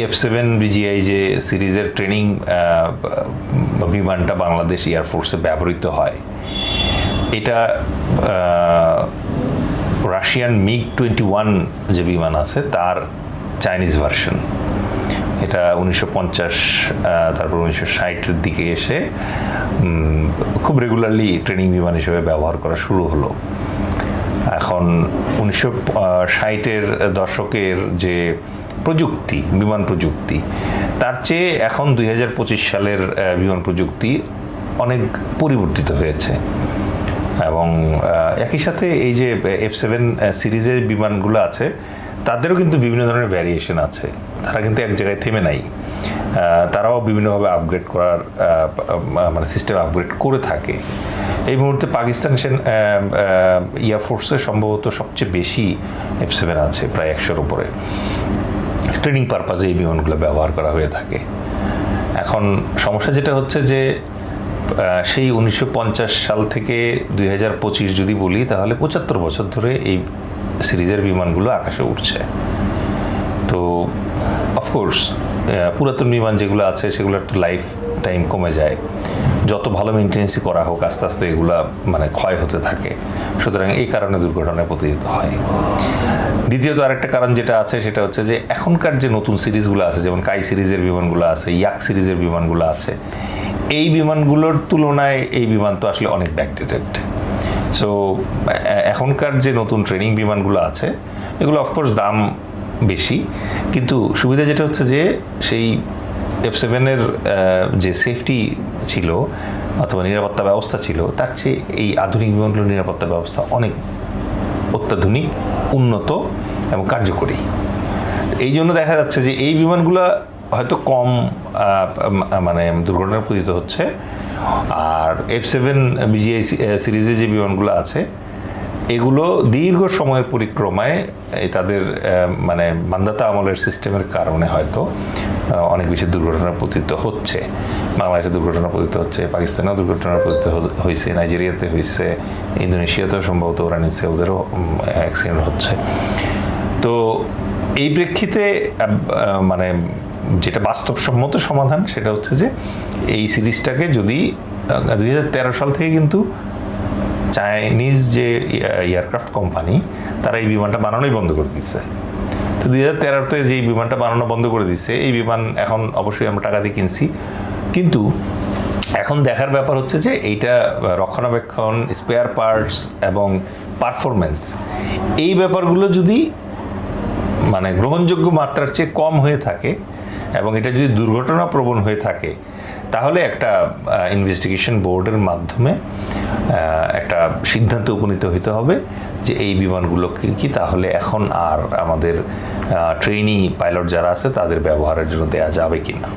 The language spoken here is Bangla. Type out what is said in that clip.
এফ সেভেন বিজিআই যে সিরিজের ট্রেনিং বিমানটা বাংলাদেশ এয়ারফোর্সে ব্যবহৃত হয়, এটা রাশিয়ান মিগ টোয়েন্টি ওয়ান যে বিমান আছে, তার চাইনিজ ভার্সন এটা উনিশশো পঞ্চাশ তারপর উনিশশো ষাটের দিকে এসে খুব রেগুলারলি ট্রেনিং বিমান হিসেবে ব্যবহার করা শুরু হলো। এখন উনিশশো ষাটের দশকের যে প্রযুক্তি, বিমান প্রযুক্তি। তার চেয়ে এখন দুই হাজার পঁচিশ সালের বিমান প্রযুক্তি অনেক পরিবর্তিত হয়েছে। এবং একই সাথে এই যে এফ সেভেন সিরিজের বিমানগুলো আছে, তাদেরও কিন্তু বিভিন্ন ধরনের ভ্যারিয়েশন আছে। তারা কিন্তু এক জায়গায় থেমে নাই। তারাও বিভিন্নভাবে আপগ্রেড করার মানে সিস্টেম আপগ্রেড করে থাকে। এই মুহূর্তে পাকিস্তান সেন এয়ারফোর্সে সম্ভবত সবচেয়ে বেশি এফ সেভেন আছে, প্রায় একশোর উপরে। ট্রেনিং পারপাজে এই বিমানগুলো ব্যবহার করা হয়ে থাকে। এখন সমস্যা যেটা হচ্ছে যে সেই উনিশশো পঞ্চাশ সাল থেকে দুই হাজার পঁচিশ যদি বলি, তাহলে পঁচাত্তর বছর ধরে এই সিরিজের বিমানগুলো আকাশে উঠছে তো অফকোর্স পুরাতন বিমান যেগুলো আছে, সেগুলোর তো লাইফ টাইম কমে যায়। যত ভালো মেনটেন্সি করা হোক, আস্তে আস্তে এগুলা মানে ক্ষয় হতে থাকে। সুতরাং এই কারণে দুর্ঘটনায় পতিত হয়। দ্বিতীয়ত আরেকটা কারণ যেটা আছে, সেটা হচ্ছে যে এখনকার যে নতুন সিরিজগুলো আছে, যেমন কাই সিরিজের বিমানগুলো আছে, ইয়াক সিরিজের বিমানগুলো আছে, এই বিমানগুলোর তুলনায় এই বিমান তো আসলে অনেক ব্যাকডেটেড সো এখনকার যে নতুন ট্রেনিং বিমানগুলো আছে, এগুলো অফকোর্স দাম বেশি, কিন্তু সুবিধা যেটা হচ্ছে যে সেই এফ সেভেনের যে সেফটি ছিল অথবা নিরাপত্তা ব্যবস্থা ছিল, তার চেয়ে এই আধুনিক বিমানগুলোর নিরাপত্তা ব্যবস্থা অনেক অত্যাধুনিক। উন্নত এবং কার্যকরী। এই জন্য দেখা যাচ্ছে যে এই বিমানগুলো হয়তো কম মানে দুর্ঘটনায় পতিত হচ্ছে। আর এফ সেভেন বিজিআই সিরিজে যে বিমানগুলো আছে এগুলো দীর্ঘ সময়ের পরিক্রমায় এই তাদের মানে মান্দাতা আমলের সিস্টেমের কারণে হয়তো অনেক বেশি দুর্ঘটনার পতিত হচ্ছে। বাংলাদেশে দুর্ঘটনা পতিত হচ্ছে, পাকিস্তানেও দুর্ঘটনার পতিত হয়েছে নাইজেরিয়াতে হয়েছে ইন্দোনেশিয়াতেও সম্ভবত ওরা নিচ্ছে ওদেরও অ্যাক্সিডেন্ট হচ্ছে। তো এই প্রেক্ষিতে মানে যেটা বাস্তবসম্মত সমাধান সেটা হচ্ছে যে, এই সিরিজটাকে যদি দুই হাজার তেরো সাল থেকে কিন্তু চাইনিজ যে এয়ারক্রাফট কোম্পানি, তারা এই বিমানটা বানানোই বন্ধ করে দিচ্ছে তো দুই হাজার তেরোতে যে বিমানটা বানানো বন্ধ করে দিচ্ছে এই বিমান এখন অবশ্যই আমরা টাকা দিয়ে কিনছি। কিন্তু এখন দেখার ব্যাপার হচ্ছে যে, এইটা রক্ষণাবেক্ষণ স্পেয়ার পার্টস এবং পারফরমেন্স এই ব্যাপারগুলো যদি মানে গ্রহণযোগ্য মাত্রার চেয়ে কম হয়ে থাকে এবং এটা যদি দুর্ঘটনাপ্রবণ হয়ে থাকে, তাহলে একটা ইনভেস্টিগেশন বোর্ডের মাধ্যমে একটা সিদ্ধান্ত উপনীত হতে হবে যে এই বিমানগুলোকে কি তাহলে এখন আর আমাদের ট্রেনি পাইলট যারা আছে তাদের ব্যবহারের জন্য দেওয়া যাবে কিনা।